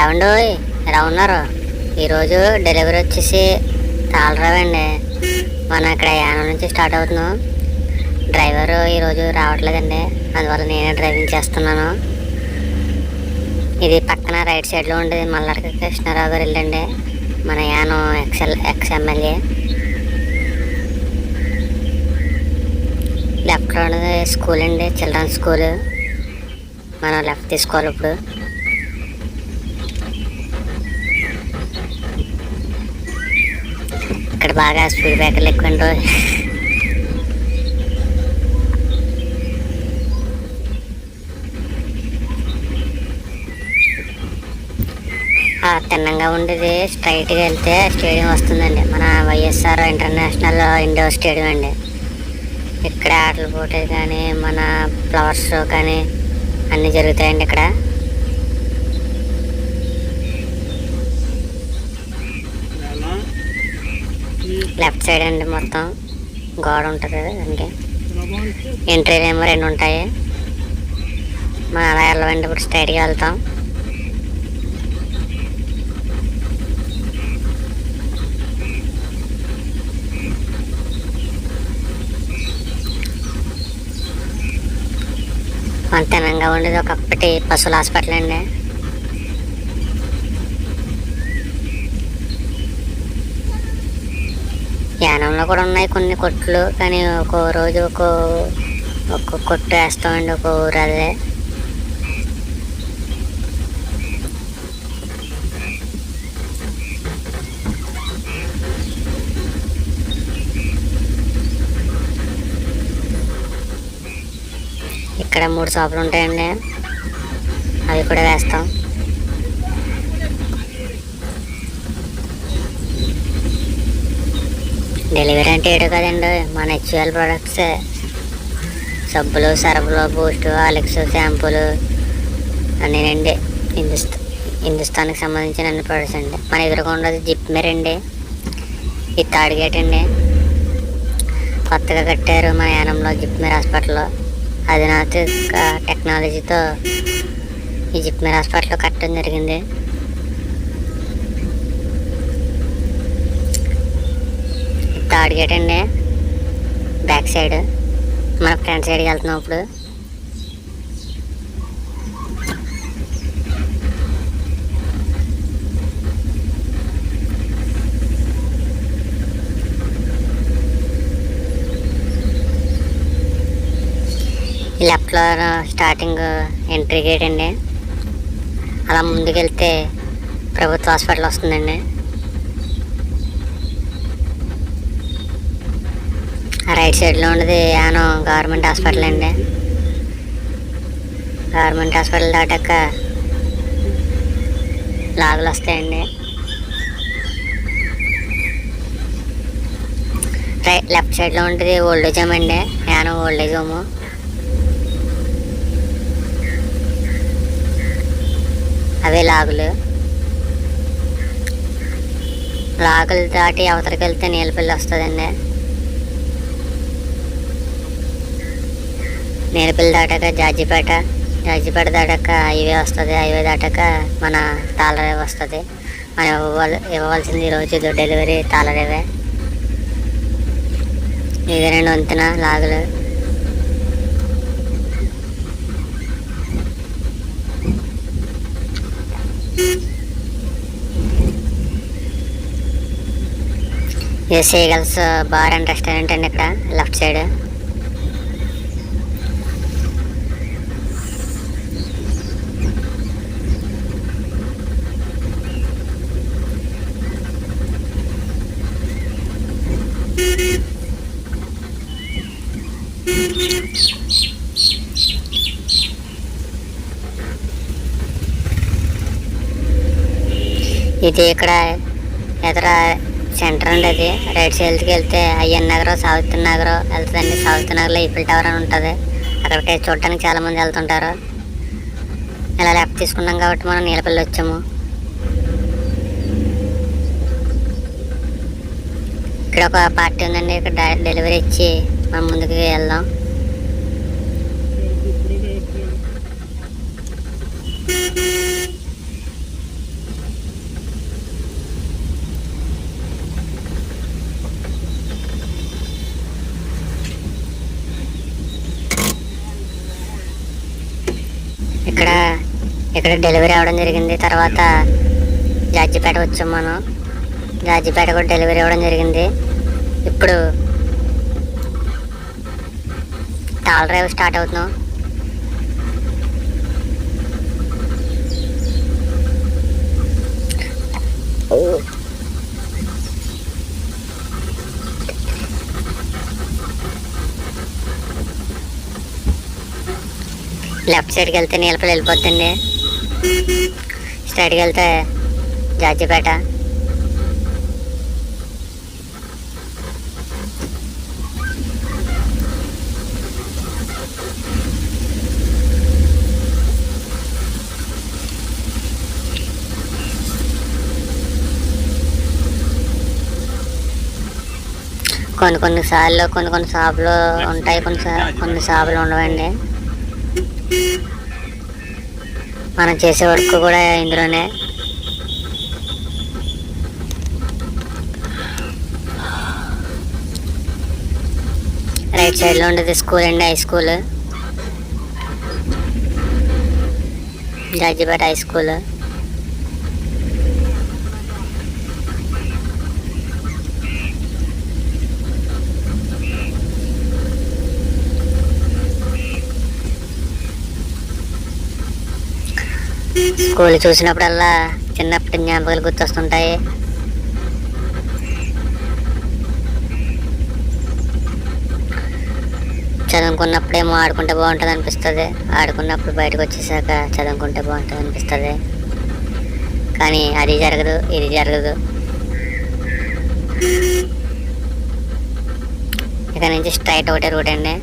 ఏమండు ఎలా ఉన్నారు? ఈరోజు డెలివరీ వచ్చేసి తాళరావండి. మనం ఇక్కడ యానం నుంచి స్టార్ట్ అవుతున్నాం. డ్రైవరు ఈరోజు రావట్లేదండి. అందువల్ల నేనే డ్రైవింగ్ చేస్తున్నాను. ఇది పక్కన రైట్ సైడ్లో ఉండేది మల్లారి కృష్ణారావు గారు ఇల్లండి. మన యానం ఎక్స్ఎల్ ఎక్స్ లెఫ్ట్లో ఉన్నది స్కూల్ అండి చిల్డ్రన్స్ స్కూల్. మనం లెఫ్ట్ తీసుకోవాలి ఇప్పుడు. ఇక్కడ బాగా స్పీడ్ బ్రేకర్లు ఎక్కువ ఆ తిన్నంగా ఉండేది. స్ట్రైట్గా వెళ్తే స్టేడియం వస్తుందండి. మన వైఎస్ఆర్ ఇంటర్నేషనల్ ఇండోర్ స్టేడియం అండి. ఇక్కడ ఆటల పోటీ కానీ మన ఫ్లవర్ షో కానీ అన్నీ జరుగుతాయండి ఇక్కడ. లెఫ్ట్ సైడ్ అండి మొత్తం. గోడ ఉంటుంది కదా దానికి. ఎంట్రీలు ఏమో రెండు ఉంటాయి. మనం అలా వెళ్ళవండి ఇప్పుడు స్ట్రైట్గా వెళ్తాం. వంతనంగా ఉండేది ఒకప్పటి పశువుల హాస్పిటల్ అండి. యానంలో కూడా ఉన్నాయి కొన్ని కొట్లు కానీ ఒక్కో రోజు ఒక్కో ఒక్కో కొట్టు వేస్తామండి ఒక్కో ఊరు అదే ఇక్కడ మూడు షాపులు ఉంటాయండి. అవి కూడా వేస్తాం. డెలివరీ అంటే ఏడు కదండి మన హెచ్యుఎల్ ప్రొడక్ట్స్ సబ్బులు సరఫులు బూస్ట్ ఆలిక్స్ షాంపూలు అన్నీనండి హిందుస్థా హిందుస్థాన్కి సంబంధించిన అన్ని ప్రొడక్ట్స్ అండి. మన ఎదురుగా ఉండదు జిప్ అండి ఇది థర్డ్ గేట్ అండి. కొత్తగా కట్టారు మన యానంలో జిప్ మేర్ హాస్పిటల్లో అధునాతన టెక్నాలజీతో ఈ జిప్ హాస్పిటల్లో కట్టడం జరిగింది. థర్డ్ గేట్ అండి బ్యాక్ సైడ్ మన ఫ్రంట్ సైడ్కి వెళ్తున్నాం ఇప్పుడు. లెఫ్ట్లో స్టార్టింగ్ ఎంట్రీ గేట్ అండి. అలా ముందుకెళ్తే ప్రభుత్వ హాస్పిటల్ వస్తుందండి. రైట్ సైడ్లో ఉండేది యానో గవర్నమెంట్ హాస్పిటల్ అండి. గవర్నమెంట్ హాస్పిటల్ దాటాక లాగులు వస్తాయండి. రైట్ లెఫ్ట్ సైడ్లో ఉంటుంది ఓల్డేజ్ హోమ్ అండి. యానో ఓల్డేజ్ హోము. అవే లాగులు. లాగులు దాటి అవతలకి వెళ్తే నీలపల్లి వస్తుందండి. నేలపల్లి దాటాక జాజిపేట జాజిపేట దాటాక హైవే వస్తుంది. హైవే దాటాక మన తాళరే వస్తుంది. మనం ఇవ్వాలి ఇవ్వవలసింది ఈరోజు డెలివరీ తాళరేవే ఇదేనండి వంతెన లాగులు. ఎస్ సీగల్స్ బార్ అండ్ రెస్టారెంట్ అండి ఇక్కడ లెఫ్ట్ సైడ్. ఇది ఇక్కడ ఇతర సెంటర్ అండి అది. రైట్ సైడ్కి వెళ్తే అయ్యన్ నగరం సౌత్ నగరం వెళ్తుందండి. సౌత్ నగర్లో ఈఫిల్ టవర్ అని ఉంటుంది. అక్కడికి చూడటానికి చాలా మంది వెళ్తుంటారు. ఇలా లెఫ్ట్ తీసుకున్నాం కాబట్టి మనం నీలపల్లి వచ్చాము. ఇక్కడ ఒక పార్టీ ఉందండి. ఇక్కడ డెలివరీ ఇచ్చి మనం ముందుకు వెళ్దాం. ఇక్కడ డెలివరీ అవ్వడం జరిగింది. తర్వాత జాజిపేట వచ్చాం మనం జాజిపేట కూడా డెలివరీ అవ్వడం జరిగింది. ఇప్పుడు టాల్ డ్రైవ్ స్టార్ట్ అవుతున్నాం. లెఫ్ట్ సైడ్కి వెళ్తే నీళ్ళపల్లి వెళ్ళిపోతుంది స్ట్రైట్కి వెళ్తే జాజిపేట. కొన్ని కొన్ని సార్లు కొన్ని కొన్ని షాపులు ఉంటాయి కొన్ని కొన్ని షాపులు ఉండవండి. మనం చేసే వర్క్ కూడా ఇందులోనే. రైట్ సైడ్లో ఉండేది స్కూల్ అండి high school. Jajipeta high school. School చూసినప్పుడల్లా చిన్నప్పటి జ్ఞాపకాలు గుర్తొస్తుంటాయి. చదువుకున్నప్పుడేమో ఆడుకుంటే బాగుంటుంది అనిపిస్తుంది ఆడుకున్నప్పుడు బయటకు వచ్చేసాక చదువుకుంటే బాగుంటుంది అనిపిస్తుంది కానీ అది జరగదు ఇది జరగదు. ఇక నుంచి స్ట్రైట్ ఒకటే రూట్ అండి.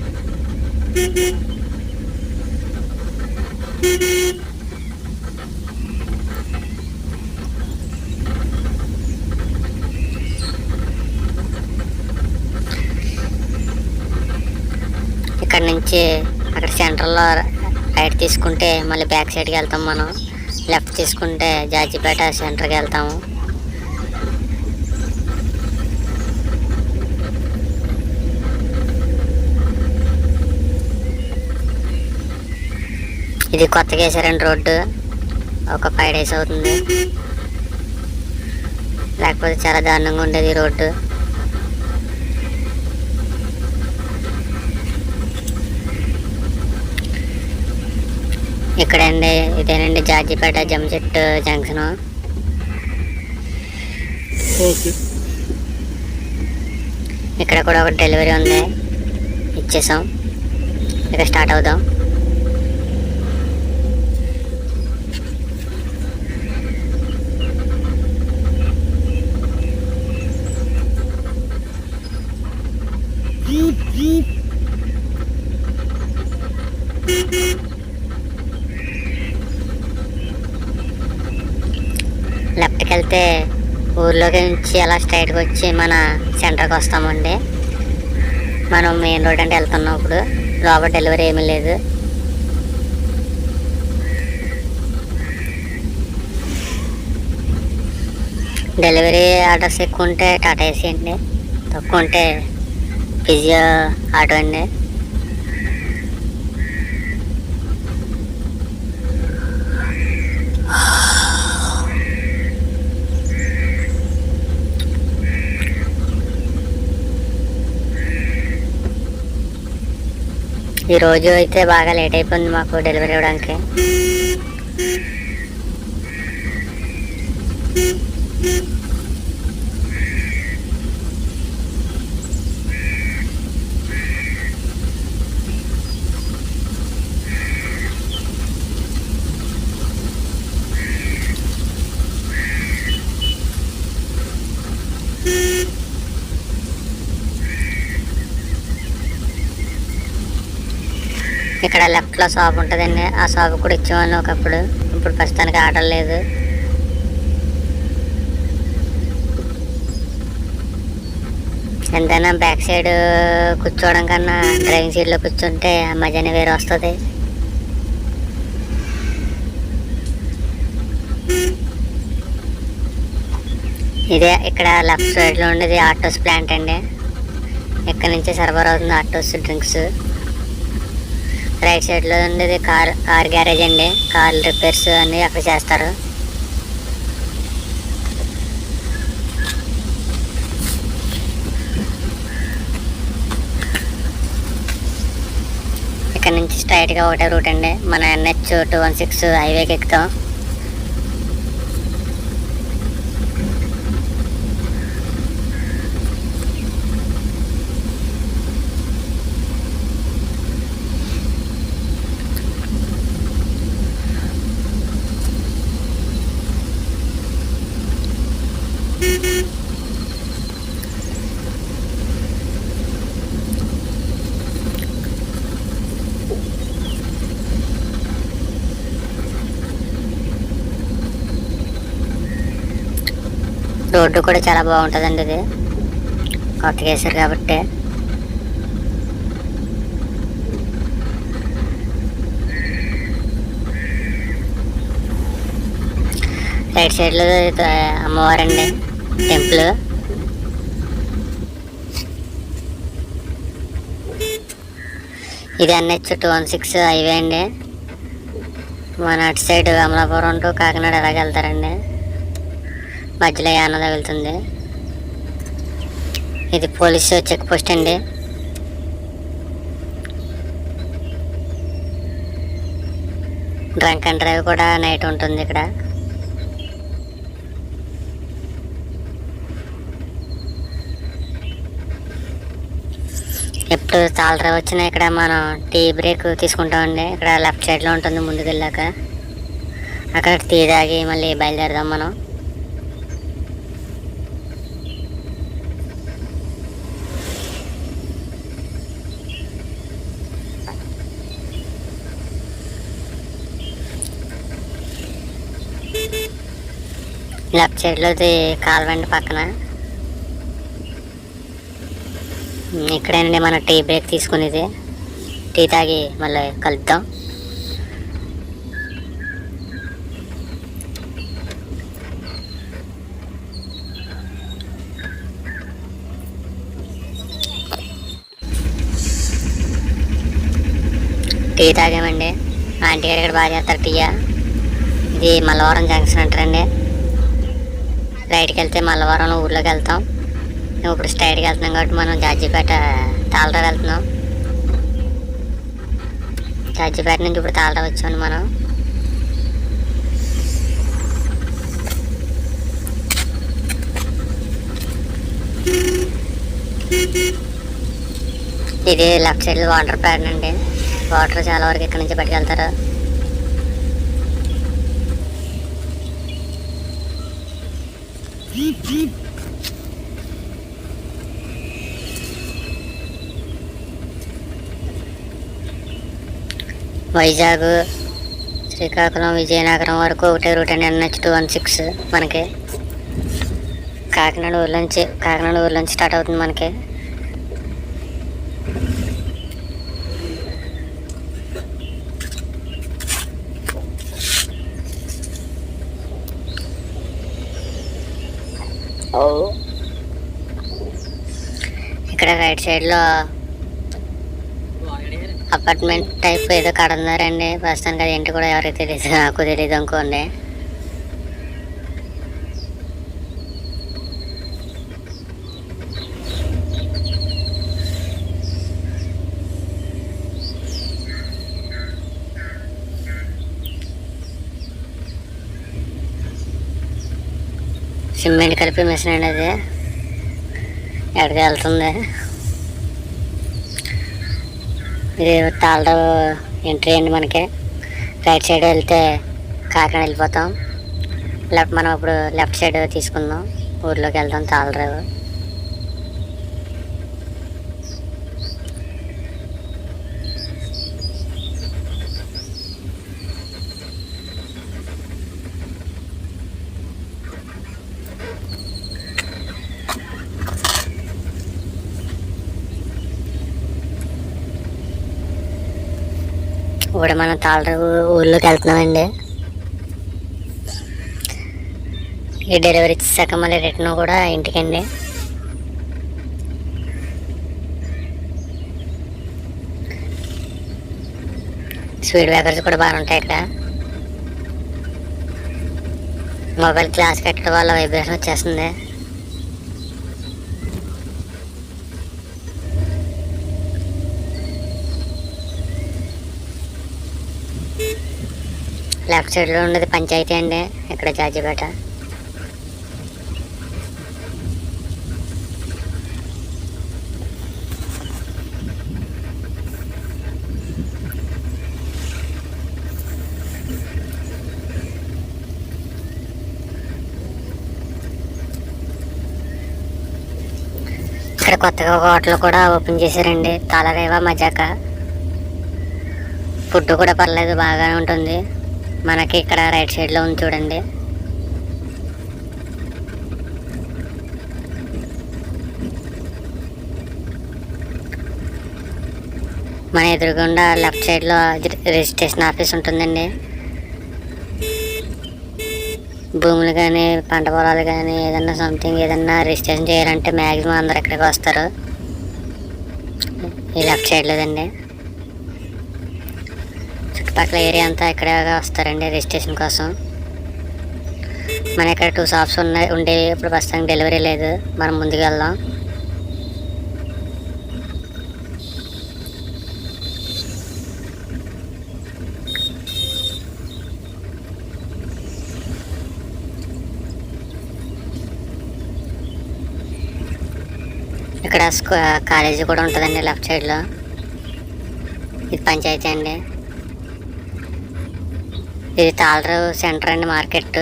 వచ్చి అక్కడ సెంటర్లో రైట్ తీసుకుంటే మళ్ళీ బ్యాక్ సైడ్కి వెళ్తాం మనం. లెఫ్ట్ తీసుకుంటే జాజిపేట సెంటర్కి వెళ్తాము. ఇది కొత్తగా వేసారండి రోడ్డు. ఒక ఫైవ్ డేస్ అవుతుంది. లేకపోతే చాలా దారుణంగా ఉండేది ఈ రోడ్డు. ఇక్కడండి ఇదేనండి జాజిపేట జమచెట్టు జంక్షన్. ఇక్కడ కూడా ఒక డెలివరీ ఉంది. ఇచ్చేసాం. ఇక స్టార్ట్ అవుదాం. లెఫ్ట్కి వెళ్తే ఊర్లోకి నుంచి అలా స్ట్రైట్గా వచ్చి మన సెంటర్కి వస్తామండి. మనం మెయిన్ రోడ్ అంటే వెళ్తున్నాం ఇప్పుడు. లోపల డెలివరీ ఏమీ లేదు. డెలివరీ ఆటోస్ ఎక్కువ ఉంటే టాటా ఏసీ అండి. తక్కువ ఉంటే ఫిజియో ఆటో అండి. ఈ రోజు అయితే బాగా లేట్ అయిపోయింది మాకు డెలివరీ ఇవ్వడానికి ఇక్కడ లెఫ్ట్లో షాప్ ఉంటుందండి. ఆ షాప్ కూడా ఇచ్చేవాళ్ళు ఒకప్పుడు. ఇప్పుడు ప్రస్తుతానికి ఆర్డర్ లేదు. ఎంతైనా బ్యాక్ సైడ్ కూర్చోవడం కన్నా డ్రైవింగ్ సీట్లో కూర్చుంటే మజానే వేరే వస్తుంది. ఇదే ఇక్కడ లెఫ్ట్ సైడ్లో ఉండేది ఆటోస్ ప్లాంట్ అండి. ఇక్కడ నుంచి సరఫరా అవుతుంది ఆటోస్ డ్రింక్స్. రైట్ సైడ్లో ఉండేది కార్ కార్ గ్యారేజ్ అండి. కార్ రిపేర్స్ అన్నీ అక్కడ చేస్తారు. ఇక్కడ నుంచి స్ట్రైట్గా ఒకటే రూట్ అండి. మన ఎన్హెచ్ టూ వన్ సిక్స్ హైవేకి ఎక్కుతాం. రోడ్డు కూడా చాలా బాగుంటుందండి ఇది. కొత్తగా వేసారు కాబట్టి. రైట్ సైడ్లో అమ్మవారండి టెంపుల్. ఇది NH two one six highway అండి. మన అటు సైడ్ అమలాపురం టు కాకినాడ ఎలాగ వెళ్తారండి మధ్యలో యాన తగులుతుంది? ఇది పోలీసు చెక్ పోస్ట్ అండి. డ్రంక్ అండ్ డ్రైవ్ కూడా నైట్ ఉంటుంది ఇక్కడ. ఎప్పుడు తాళ డ్రైవ్ వచ్చినా ఇక్కడ మనం టీ బ్రేక్ తీసుకుంటామండి ఇక్కడ లెఫ్ట్ సైడ్లో ఉంటుంది ముందుకు వెళ్ళాక అక్కడ టీ తాగి మళ్ళీ బయలుదేరదాం మనం. లెఫ్ట్ సైడ్లోది కాల్వండి పక్కన. ఇక్కడేనండి మనం టీ బ్రేక్ తీసుకునేది. టీ తాగి మళ్ళీ కలుద్దాం. టీ తాగామండి. ఆంటీ గారు ఇక్కడ బాగా చేస్తారు టీయా? ఇది మల్లవరం జంక్షన్ అంటారండి. రైట్కి వెళ్తే మల్లవరం ఊర్లోకి వెళ్తాం. మేము ఇప్పుడు స్ట్రైట్కి వెళ్తున్నాం కాబట్టి మనం జాజిపేట తాళరా వెళ్తున్నాం. జాజిపేట నుంచి ఇప్పుడు తాళరా వచ్చాము మనం. ఇది లెఫ్ట్ సైడ్ వాటర్ ప్యాడ్ అండి. వాటర్ చాలా వరకు ఇక్కడ నుంచి పట్టుకెళ్తారు. వైజాగ్ శ్రీకాకుళం విజయనగరం వరకు ఒకటే రూట్ అండి. ఎన్హెచ్ టూ వన్ సిక్స్ మనకి. కాకినాడ ఊళ్ళ నుంచి కాకినాడ ఊళ్ళ నుంచి స్టార్ట్ అవుతుంది మనకి. ఇక్కడ రైట్ సైడ్లో అపార్ట్మెంట్ టైప్ ఏదో కడున్నారండి ప్రస్తుతానికి అది ఏంటి కూడా ఎవరికి తెలియదు. నాకు తెలియదు అనుకోండి. సిమెంట్ కలిపి మిషన్ అండి అది. ఎక్కడికి వెళ్తుంది? ఇది తాళరావు ఎంట్రీ అండి మనకి. రైట్ సైడ్ వెళ్తే కాకినాడ వెళ్ళిపోతాం. లెఫ్ట్ మనం ఇప్పుడు లెఫ్ట్ సైడ్ తీసుకుందాం. ఊర్లోకి వెళ్తాం తాళరావు ఇప్పుడు మనం తాళరావు ఊళ్ళోకి వెళ్తున్నామండి. ఈ డెలివరీ ఇచ్చాక మళ్ళీ రిటర్న్ కూడా ఇంటికండి. స్పీడ్ బ్రేకర్స్ కూడా బాగా ఉంటాయి ఇక్కడ. మొబైల్ గ్లాస్ పెట్టడం వల్ల వైబ్రేషన్ వచ్చేస్తుంది. లెఫ్ట్ సైడ్లో ఉన్నది పంచాయతీ అండి. ఇక్కడ జాజిపేట ఇక్కడ కొత్తగా ఒక హోటల్ కూడా ఓపెన్ చేశారండి. తాళరేవా మజాక. ఫుడ్ కూడా పర్లేదు బాగానే ఉంటుంది. మనకి ఇక్కడ రైట్ సైడ్లో ఉంది చూడండి. మన ఎదురుగుండా లెఫ్ట్ సైడ్లో రిజిస్ట్రేషన్ ఆఫీస్ ఉంటుందండి. భూములు కానీ పంట పొలాలు కానీ ఏదన్నా సంథింగ్ ఏదన్నా రిజిస్ట్రేషన్ చేయాలంటే మ్యాక్సిమం అందరు ఇక్కడికి వస్తారు. ఈ లెఫ్ట్ సైడ్లోదండి చుట్టుపక్కల ఏరియా అంతా ఇక్కడే వస్తారండి రిజిస్ట్రేషన్ కోసం. మన ఇక్కడ టూ షాప్స్ ఉన్నాయి. ఉండేవి ఇప్పుడు ప్రస్తుతానికి డెలివరీ లేదు. మనం ముందుకు వెళ్దాం. ఇక్కడ స్కూ కాలేజీ కూడా ఉంటుందండి లెఫ్ట్ సైడ్లో ఇది పంచాయతీ అండి. ఇది తాళరు సెంటర్ అండి మార్కెట్.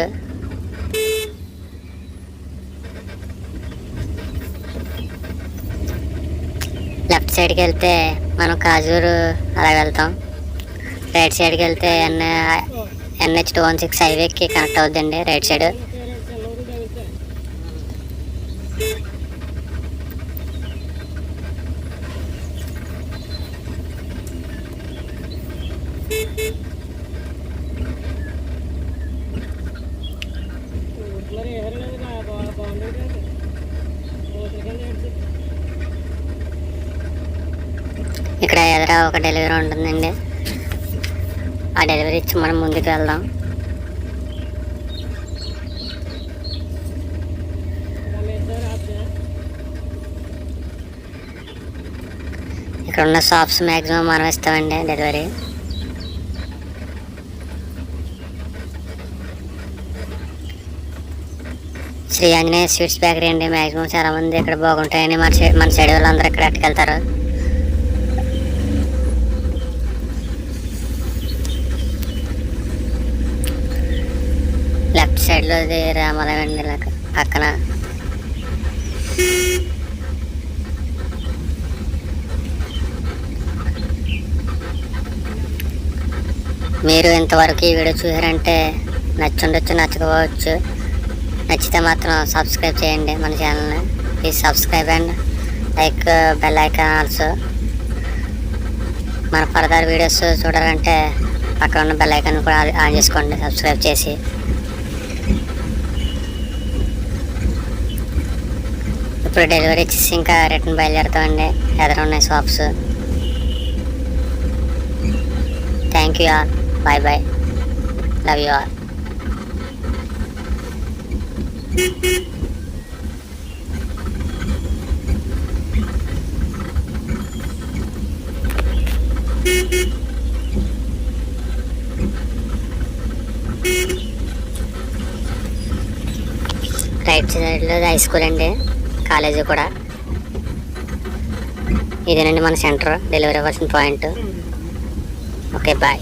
లెఫ్ట్ సైడ్కి వెళ్తే మనం కాజూరు అలా వెళ్తాం. రైట్ సైడ్కి వెళ్తే N NH two one six హైవేకి కనెక్ట్ అవుద్దండి రైట్ సైడ్ మరి ఎవరు బాగుండేది హోటల్ కింద ఏడ్చి ఇక్కడ ఎదుర ఒక డెలివరీ ఉంటుందండి. ఆ డెలివరీ ఇచ్చి మనం ముందుకు వెళ్దాం. ఇక్కడ ఉన్న షాప్స్ మ్యాక్సిమం మనం ఇస్తామండి delivery. Sri Anjaneya sweets bakery అండి. మ్యాక్సిమం చాలామంది ఇక్కడ బాగుంటాయని మన సైడ్ మన సైడ్ వాళ్ళందరూ ఇక్కడ అట్టుకెళ్తారు లెఫ్ట్ సైడ్లో ఇది అండి పక్కన. మీరు ఇంతవరకు ఈ వీడియో చూసారంటే నచ్చుండొచ్చు నచ్చకపోవచ్చు నచ్చితే మాత్రం సబ్స్క్రైబ్ చేయండి మన ఛానల్ని. Please subscribe and like bell icon also. మన ఫర్దర్ వీడియోస్ చూడాలంటే పక్కన ఉన్న బెల్ ఐకాన్ కూడా ఆన్ చేసుకోండి సబ్స్క్రైబ్ చేసి. ఇప్పుడు డెలివరీ ఇచ్చేసి ఇంకా రిటర్న్ బయలుదేరుతామండి. ఎదురు ఉన్నాయి shops thank you all bye bye love you all right సైడ్లో హై స్కూల్ అండి కాలేజీ కూడా. ఇదేనండి మన సెంటర్ డెలివరీ అవ్వాల్సిన పాయింట్. Okay bye.